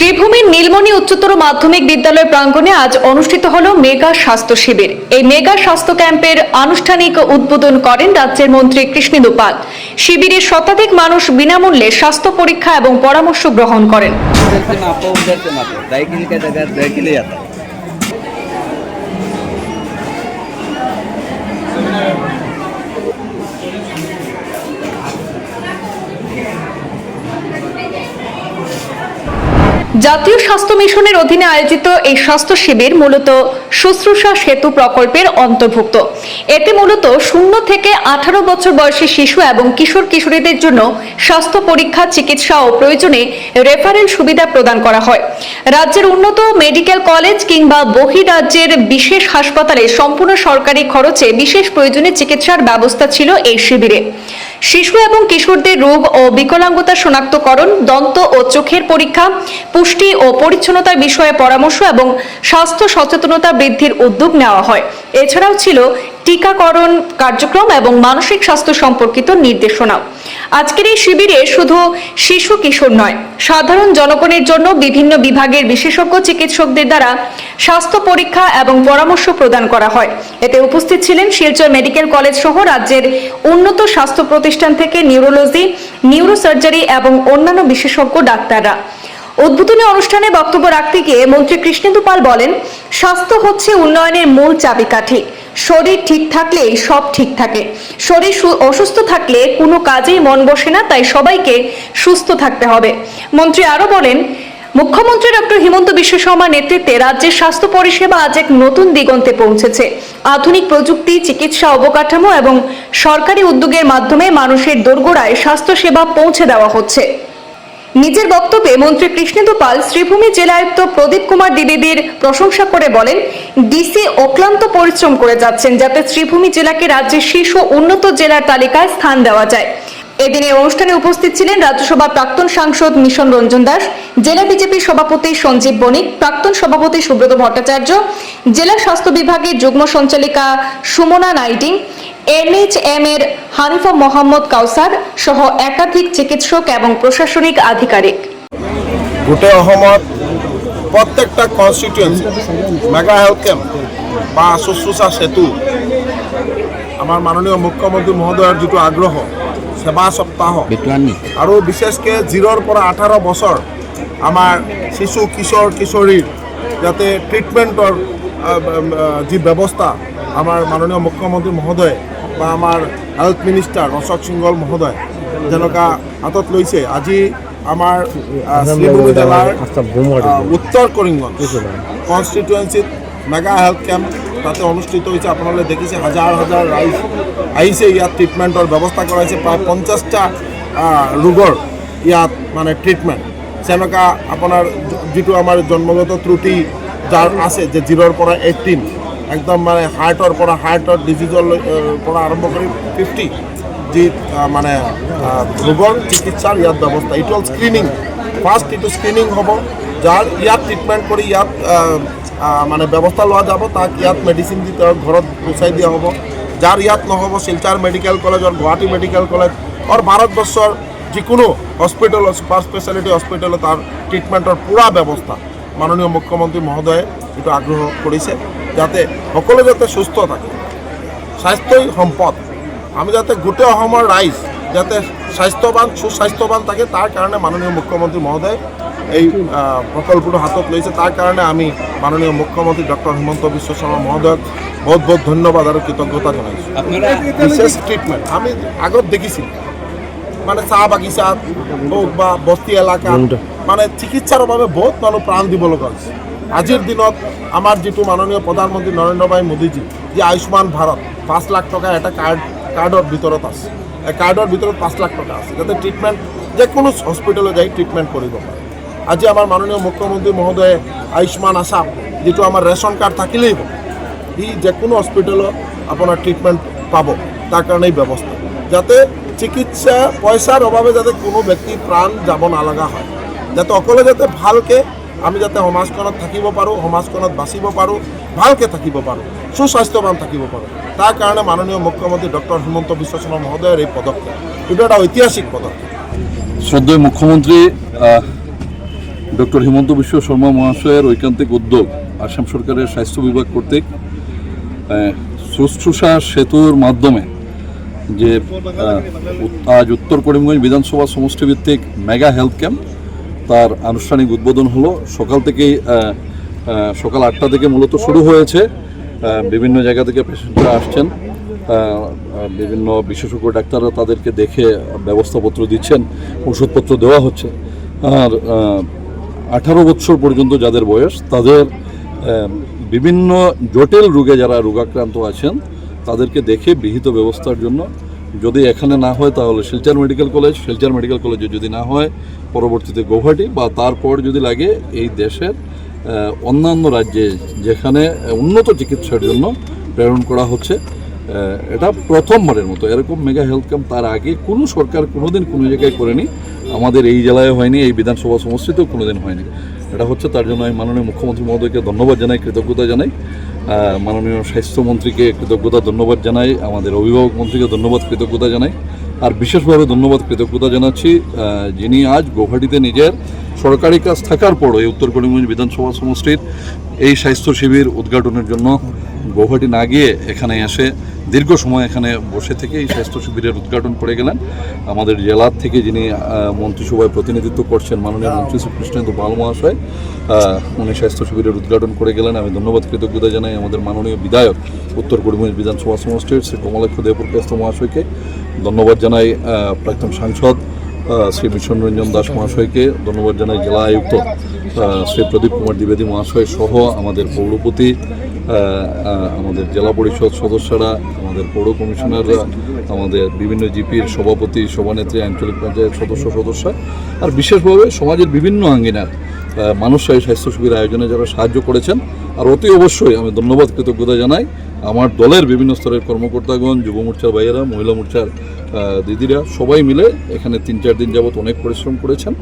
শ্রীভূমির নীলমণি উচ্চতর মাধ্যমিক বিদ্যালয় প্রাঙ্গণে আজ অনুষ্ঠিত হল মেগা স্বাস্থ্য শিবির। এই মেগা স্বাস্থ্য ক্যাম্পের আনুষ্ঠানিক উদ্বোধন করেন রাজ্যের মন্ত্রী কৃষ্ণেন্দু পাল। শিবিরে শতাধিক মানুষ বিনামূল্যে স্বাস্থ্য পরীক্ষা এবং পরামর্শ গ্রহণ করেন। জাতীয় স্বাস্থ্য মিশনের অধীনে আয়োজিত এই স্বাস্থ্য শিবির মূলত শুশ্রূষা সেতু প্রকল্পের অন্তর্ভুক্ত। এতে মূলত শূন্য থেকে আঠারো বছর বয়সী শিশু এবং কিশোর কিশোরীদের জন্য স্বাস্থ্য পরীক্ষা, চিকিৎসা ও প্রয়োজনে রেফারেল সুবিধা প্রদান করা হয়। রাজ্যের উন্নত মেডিকেল কলেজ কিংবা বহিরাজ্যের বিশেষ হাসপাতালে সম্পূর্ণ সরকারি খরচে বিশেষ প্রয়োজনে চিকিৎসার ব্যবস্থা ছিল এই শিবিরে। শিশু এবং কিশোরদের রোগ ও বিকলাঙ্গতা শনাক্তকরণ, দন্ত ও চোখের পরীক্ষা, পুষ্টি ও পরিচ্ছন্নতার বিষয়ে পরামর্শ এবং স্বাস্থ্য সচেতনতা বৃদ্ধির উদ্যোগ নেওয়া হয়। এছাড়াও ছিল টিকাকরণ কার্যক্রম এবং মানসিক স্বাস্থ্য সম্পর্কিত নির্দেশনাও। আজকের এই শিবিরে শুধু শিশু কিশোর নয়, সাধারণ জনগণের জন্য বিভিন্ন বিভাগের বিশেষজ্ঞ চিকিৎসকদের দ্বারা স্বাস্থ্য পরীক্ষা এবং পরামর্শ প্রদান করা হয়। এতে উপস্থিত ছিলেন শিলচর মেডিকেল কলেজ সহ রাজ্যের উন্নত স্বাস্থ্য প্রতিষ্ঠান থেকে নিউরোলজি, নিউরোসার্জারি এবং অন্যান্য বিশেষজ্ঞ ডাক্তাররা। উদ্বোধনী অনুষ্ঠানে বক্তব্য রাখতে গিয়ে মন্ত্রী কৃষ্ণেন্দু পাল বলেন, স্বাস্থ্য হচ্ছে উন্নয়নের মূল চাবিকাঠি। শরীর ঠিক থাকলেই সব ঠিক থাকে। শরীর অসুস্থ থাকলে কোনো কাজেই মন বসে না, তাই সবাইকে সুস্থ থাকতে হবে। মন্ত্রী আরও বলেন, মুখ্যমন্ত্রী ডক্টর হিমন্ত বিশ্ব শর্মার নেতৃত্বে রাজ্যের স্বাস্থ্য পরিষেবা আজ এক নতুন দিগন্তে পৌঁছেছে। আধুনিক প্রযুক্তি, চিকিৎসা অবকাঠামো এবং সরকারি উদ্যোগের মাধ্যমে মানুষের দোরগোড়ায় স্বাস্থ্যসেবা পৌঁছে দেওয়া হচ্ছে। নিজের বক্তব্যে মন্ত্রী কৃষ্ণেন্দু পাল শ্রীভূমি জেলায়ুক্ত প্রদীপ কুমার দ্বিবেদীর প্রশংসা করে বলেন, ডিসি অক্লান্ত পরিশ্রম করে যাচ্ছেন যাতে শ্রীভূমি জেলাকে রাজ্যের শীর্ষ উন্নত জেলার তালিকায় স্থান দেওয়া যায়। এদিনের অনুষ্ঠানে উপস্থিত ছিলেন রাজ্যসভা প্রাক্তন সাংসদ মিশন রঞ্জন দাস, জেলা বিজেপির সভাপতি সঞ্জীব বণিক, প্রাক্তন সভাপতি সুব্রত ভট্টাচার্য, জেলা স্বাস্থ্য বিভাগের যুগ্ম সঞ্চালিকা সুমনা নাইটিং এমএইচএম এর হানিফা মোহাম্মদ কাউসার সহ একাধিক চিকিৎসক এবং প্রশাসনিক আধিকারিক। গোটে অসমত প্রত্যেকটা কনস্টিটুয়েন্সি মেগা হেলথ ক্যাম্প বা শুশ্রূষা সেতু আমাৰ মাননীয় মুখ্যমন্ত্ৰী মহোদয়ৰ যিটো আগ্ৰহ সেৱা সপ্তাহ আৰু বিশেষকৈ জিৰৰ পৰা আঠাৰ বছৰ আমাৰ শিশু কিশোৰ কিশোৰীৰ যাতে ট্ৰিটমেণ্টৰ যি ব্যৱস্থা আমাৰ মাননীয় মুখ্যমন্ত্ৰী মহোদয় বা আমাৰ হেল্থ মিনিষ্টাৰ অশোক সিংহল মহোদয় যেনেকুৱা হাতত লৈছে আজি আমাৰ শ্ৰীভূমি জিলাৰ উত্তৰ কৰিমগঞ্জ কনষ্টিটুৱেঞ্চিত মেগা হেল্থ কেম্প তাতে অনুষ্ঠিত হৈছে। আপোনালোকে দেখিছে হাজাৰ হাজাৰ ৰাইজ আহিছে। ইয়াত ট্ৰিটমেণ্টৰ ব্যৱস্থা কৰাইছে প্ৰায় পঞ্চাছটা ৰোগৰ ইয়াত মানে ট্ৰিটমেণ্ট যেনেকুৱা আপোনাৰ যিটো আমাৰ জন্মগত ত্ৰুটি যাৰ আছে যে জিৰ'ৰ পৰা এইটিন একদম মানে হাৰ্টৰ পৰা হাৰ্টৰ ডিজিজৰ পৰা আৰম্ভ কৰি ফিফটি যি মানে ৰোগৰ চিকিৎসাৰ ইয়াত ব্যৱস্থা। এইটো হ'ল স্ক্ৰিনিং ফাৰ্ষ্ট এইটো স্ক্ৰিনিং হ'ব, যাৰ ইয়াত ট্ৰিটমেণ্ট কৰি ইয়াত মানে ব্যৱস্থা লোৱা যাব, তাক ইয়াত মেডিচিন দি তেওঁৰ ঘৰত গুচাই দিয়া হ'ব। যাৰ ইয়াত নহ'ব, শিলচাৰ মেডিকেল কলেজৰ গুৱাহাটী মেডিকেল কলেজ আৰু ভাৰতবৰ্ষৰ যিকোনো হস্পিটেলত ছুপাৰ স্পেচিয়েলিটি হস্পিটেলত তাৰ ট্ৰিটমেণ্টৰ পূৰা ব্যৱস্থা। মাননীয় মুখ্যমন্ত্ৰী মহোদয়ে এইটো আগ্ৰহ কৰিছে। যাতে সকলো যাতে সুস্থ থাকে। স্বাস্থ্যই সম্পদ। আমি যাতে গোটেই অসমৰ ৰাইজ যাতে স্বাস্থ্যৱান সুস্বাস্থ্যৱান থাকে তাৰ কাৰণে মাননীয় মুখ্যমন্ত্ৰী মহোদয় এই প্ৰকল্পটো হাতত লৈছে। তাৰ কাৰণে আমি মাননীয় মুখ্যমন্ত্ৰী ডক্টৰ হিমন্ত বিশ্ব শৰ্মা মহোদয়ক বহুত বহুত ধন্যবাদ আৰু কৃতজ্ঞতা জনাইছোঁ। বিশেষ ট্ৰিটমেণ্ট আমি আগত দেখিছিলোঁ। মানে চাহ বাগিচাত হওক বা বস্তি এলেকাত মানে চিকিৎসাৰ বাবে বহুত মানুহ প্ৰাণ দিব লগা হৈছে। আজিৰ দিনত আমাৰ যিটো মাননীয় প্ৰধানমন্ত্ৰী নৰেন্দ্ৰ ভাই মোদীজী, যি আয়ুষ্মান ভাৰত, পাঁচ লাখ টকা এটা কাৰ্ড, কাৰ্ডৰ ভিতৰত আছে। এই কাৰ্ডৰ ভিতৰত পাঁচ লাখ টকা আছে। যাতে ট্ৰিটমেণ্ট যিকোনো হস্পিটেলত যাই ট্ৰিটমেণ্ট কৰিব আজি আমাৰ মাননীয় মুখ্যমন্ত্ৰী মহোদয়ে আয়ুষ্মান আছাম যিটো আমাৰ ৰেচন কাৰ্ড থাকিলেই হ'ব ই যিকোনো হস্পিটেলত আপোনাৰ ট্ৰিটমেণ্ট পাব, তাৰ কাৰণে এই ব্যৱস্থা। যাতে চিকিৎসা, পইচাৰ অভাৱে যাতে কোনো ব্যক্তি প্ৰাণ যাব নালগা হয়। যাতে অকলে যাতে ভালকৈ আমি যাতে সমাজখনত থাকিব পাৰোঁ সমাজখনত বাচিব পাৰোঁ, ভালকৈ থাকিব পাৰোঁ, সুস্বাস্থ্যৱান থাকিব পাৰোঁ। তাৰ কাৰণে মাননীয় মুখ্যমন্ত্ৰী ডক্টৰ হিমন্ত বিশ্ব শৰ্মা মহোদয়ৰ এই পদক্ষেপ, এইটো এটা ঐতিহাসিক পদক্ষেপ। শ্রদ্ধেয় মুখ্যমন্ত্রী ডক্টর হিমন্ত বিশ্ব শর্মা মহাশয়ের ঐকান্তিক উদ্যোগ, আসাম সরকারের স্বাস্থ্য বিভাগ কর্তৃক শুশ্রূষা সেতুর মাধ্যমে যে আজ উত্তর করিমগঞ্জ বিধানসভা সমষ্টিভিত্তিক মেগা হেলথ ক্যাম্প তার আনুষ্ঠানিক উদ্বোধন হলো। সকাল থেকেই সকাল আটটা থেকে মূলত শুরু হয়েছে। বিভিন্ন জায়গা থেকে পেশেন্টরা আসছেন। বিভিন্ন বিশেষজ্ঞ ডাক্তাররা তাদেরকে দেখে ব্যবস্থাপত্র দিচ্ছেন, ওষুধপত্র দেওয়া হচ্ছে। আর আঠারো বছর পর্যন্ত যাদের বয়স, তাদের বিভিন্ন জটিল রোগে যারা রোগাক্রান্ত আছেন, তাদেরকে দেখে বিহিত ব্যবস্থার জন্য যদি এখানে না হয় তাহলে Silchar medical college, Silchar medical কলেজে যদি না হয়, পরবর্তীতে গৌহাটি বা তারপর যদি লাগে এই দেশের অন্যান্য রাজ্যে যেখানে উন্নত চিকিৎসার জন্য প্রেরণ করা হচ্ছে এটা প্রথমবারের মতো। এরকম মেগা হেলথ ক্যাম্প তার আগে কোনো সরকার কোনোদিন কোনো জায়গায় করেনি। আমাদের এই জেলায় হয়নি, এই বিধানসভা সমষ্টিতেও কোনোদিন হয়নি। এটা হচ্ছে তার জন্য আমি মাননীয় মুখ্যমন্ত্রী মহোদয়কে ধন্যবাদ জানাই, কৃতজ্ঞতা জানাই। মাননীয় স্বাস্থ্যমন্ত্রীকে কৃতজ্ঞতা ধন্যবাদ জানাই। আমাদের অভিভাবক মন্ত্রীকে ধন্যবাদ, কৃতজ্ঞতা জানাই। আর বিশেষভাবে ধন্যবাদ, কৃতজ্ঞতা জানাচ্ছি যিনি আজ গৌহাটিতে নিজের সরকারি কাজ থাকার পরও এই উত্তর করিমগঞ্জ বিধানসভা সমষ্টির এই স্বাস্থ্য শিবির উদ্ঘাটনের জন্য গৌহাটি না গিয়ে এখানে এসে দীর্ঘ সময় এখানে বসে থেকে এই স্বাস্থ্য শিবিরের উদ্ঘাটন করে গেলেন। আমাদের জেলার থেকে যিনি মন্ত্রিসভায় প্রতিনিধিত্ব করছেন মাননীয় মন্ত্রী শ্রী কৃষ্ণেন্দু পাল মহাশয় উনি স্বাস্থ্য শিবিরের উদ্ঘাটন করে গেলেন। আমি ধন্যবাদ, কৃতজ্ঞতা জানাই আমাদের মাননীয় বিধায়ক, উত্তর করিমগঞ্জ বিধানসভা সমষ্টির শ্রী কমলাক্ষ দেবপ্রকাশ মহাশয়কে। ধন্যবাদ জানাই প্রাক্তন সাংসদ শ্রী মিশন রঞ্জন দাস মহাশয়কে ধন্যবাদ জানাই জেলা আয়ুক্ত শ্রী প্রদীপ কুমার দ্বিবেদী মহাশয় সহ আমাদের পৌরপতি আমাদের জেলা পরিষদ সদস্যরা, আমাদের পৌর কমিশনাররা আমাদের বিভিন্ন জিপির সভাপতি, সভানেত্রী, আঞ্চলিক পঞ্চায়েত সদস্য সদস্য, আর বিশেষভাবে সমাজের বিভিন্ন আঙ্গিনার মানুষরা এই স্বাস্থ্য শিবির আয়োজনে যারা সাহায্য করেছেন, আর অতি অবশ্যই আমি ধন্যবাদ, কৃতজ্ঞতা জানাই, আমার দলের বিভিন্ন স্তরের কর্মকর্তাগণ, যুব মোর্চার ভাইয়েরা, মহিলা মোর্চার দিদিরা সবাই মিলে এখানে তিন চার দিন যাবত অনেক পরিশ্রম করেছেন।